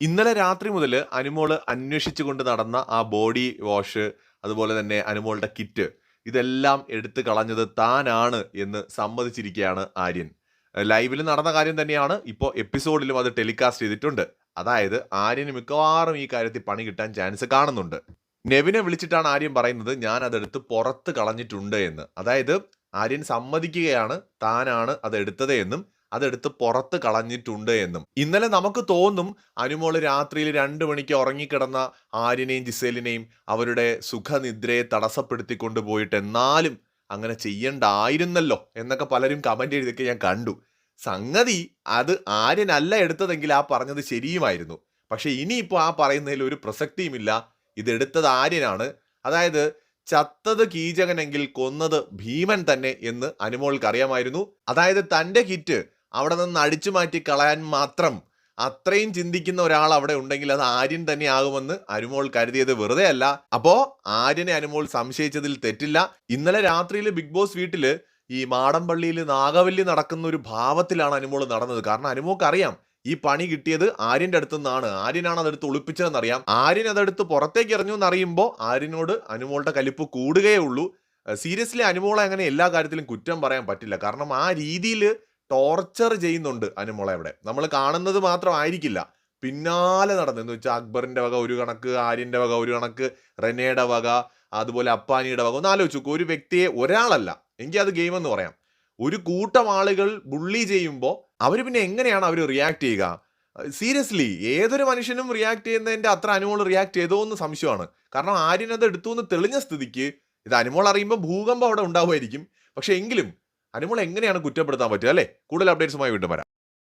ഇന്നലെ രാത്രി മുതൽ അനുമോൾ അന്വേഷിച്ചുകൊണ്ട് നടന്ന ആ ബോഡി വാഷ് അതുപോലെ തന്നെ അനുമോളുടെ കിറ്റ് ഇതെല്ലാം എടുത്തു കളഞ്ഞത് താനാണ് എന്ന് സമ്മതിച്ചിരിക്കുകയാണ് ആര്യൻ. ലൈവിൽ നടന്ന കാര്യം തന്നെയാണ് ഇപ്പോൾ എപ്പിസോഡിലും അത് ടെലികാസ്റ്റ് ചെയ്തിട്ടുണ്ട്. അതായത് ആര്യന് മിക്കവാറും ഈ കാര്യത്തിൽ പണി കിട്ടാൻ ചാൻസ് കാണുന്നുണ്ട്. നെവിനെ വിളിച്ചിട്ടാണ് ആര്യൻ പറയുന്നത് ഞാൻ അതെടുത്ത് പുറത്ത് കളഞ്ഞിട്ടുണ്ട് എന്ന്. അതായത് ആര്യൻ സമ്മതിക്കുകയാണ് താനാണ് അത് എടുത്തത് എന്നും അതെടുത്ത് പുറത്ത് കളഞ്ഞിട്ടുണ്ട് എന്നും. ഇന്നലെ നമുക്ക് തോന്നും അനുമോൾ രാത്രിയിൽ രണ്ടു മണിക്ക് ഉറങ്ങിക്കിടന്ന ആര്യനെയും ജിസേലിനെയും അവരുടെ സുഖനിദ്രയെ തടസ്സപ്പെടുത്തിക്കൊണ്ട് കൊണ്ടുപോയിട്ട് എന്നാലും അങ്ങനെ ചെയ്യണ്ടായിരുന്നല്ലോ എന്നൊക്കെ പലരും കമന്റ് എഴുതിയൊക്കെ ഞാൻ കണ്ടു. സംഗതി അത് ആര്യനല്ല എടുത്തതെങ്കിൽ ആ പറഞ്ഞത് ശരിയുമായിരുന്നു. പക്ഷേ ഇനിയിപ്പോൾ ആ പറയുന്നതിൽ ഒരു പ്രസക്തിയുമില്ല. ഇതെടുത്തത് ആര്യനാണ്. അതായത് ചത്തത് കീചകനെങ്കിൽ കൊന്നത് ഭീമൻ തന്നെ എന്ന് അനുമോൾക്ക് അറിയാമായിരുന്നു അതായത് തന്റെ കിറ്റ് അവിടെ നിന്ന് അടിച്ചു മാറ്റി കളയാൻ മാത്രം അത്രയും ചിന്തിക്കുന്ന ഒരാൾ അവിടെ ഉണ്ടെങ്കിൽ അത് ആര്യൻ തന്നെ ആകുമെന്ന് അനുമോൾ കരുതിയത് വെറുതെ അല്ല. അപ്പോ ആര്യനെ അനുമോൾ സംശയിച്ചതിൽ തെറ്റില്ല. ഇന്നലെ രാത്രിയിൽ ബിഗ് ബോസ് വീട്ടിൽ ഈ മാടമ്പള്ളിയിൽ നാഗവല്ലി നടക്കുന്ന ഒരു ഭാവത്തിലാണ് അനുമോൾ നടന്നത്. കാരണം അനുമോൾക്ക് അറിയാം ഈ പണി കിട്ടിയത് ആര്യന്റെ അടുത്തു നിന്നാണ് ആര്യനാണ് അതെടുത്ത് ഒളിപ്പിച്ചതെന്നറിയാം. ആര്യൻ അതെടുത്ത് പുറത്തേക്ക് എറിഞ്ഞു എന്നറിയുമ്പോൾ ആര്യനോട് അനുമോളുടെ കലിപ്പ് കൂടുകയേ ഉള്ളൂ. സീരിയസ്ലി അനുമോളെ അങ്ങനെ എല്ലാ കാര്യത്തിലും കുറ്റം പറയാൻ പറ്റില്ല. കാരണം ആ രീതിയിൽ ടോർച്ചർ ചെയ്യുന്നുണ്ട് അനുമോളെ അവിടെ. നമ്മൾ കാണുന്നത് മാത്രമായിരിക്കില്ല പിന്നാലെ നടന്നു എന്ന് വെച്ചാൽ അക്ബറിന്റെ വക ഒരു കണക്ക് ആര്യന്റെ വക ഒരു കണക്ക് റെനയുടെ വക അതുപോലെ അപ്പാനിയുടെ വക. ഒന്ന് ആലോചിച്ചു ഒരു വ്യക്തിയെ ഒരാളല്ല. എങ്കിൽ അത് ഗെയിം എന്ന് പറയാം. ഒരു കൂട്ടം ആളുകൾ ബുള്ളി ചെയ്യുമ്പോൾ അവർ പിന്നെ എങ്ങനെയാണ് അവർ റിയാക്ട് ചെയ്യുക? സീരിയസ്ലി ഏതൊരു മനുഷ്യനും റിയാക്ട് ചെയ്യുന്നതിന്റെ അത്ര അനുമോൾ റിയാക്ട് ചെയ്തോ എന്ന് സംശയമാണ്. കാരണം ആര്യനത് എടുത്തു എന്ന് തെളിഞ്ഞ സ്ഥിതിക്ക് ഇത് അനുമോൾ അറിയുമ്പോൾ ഭൂകമ്പം അവിടെ ഉണ്ടാവുമായിരിക്കും. പക്ഷെ എങ്കിലും അനുമോൾ എങ്ങനെയാണ് കുറ്റപ്പെടുത്താൻ പറ്റുക അല്ലേ? കൂടുതൽ അപ്ഡേറ്റ്സുമായി വീണ്ടും വരാം.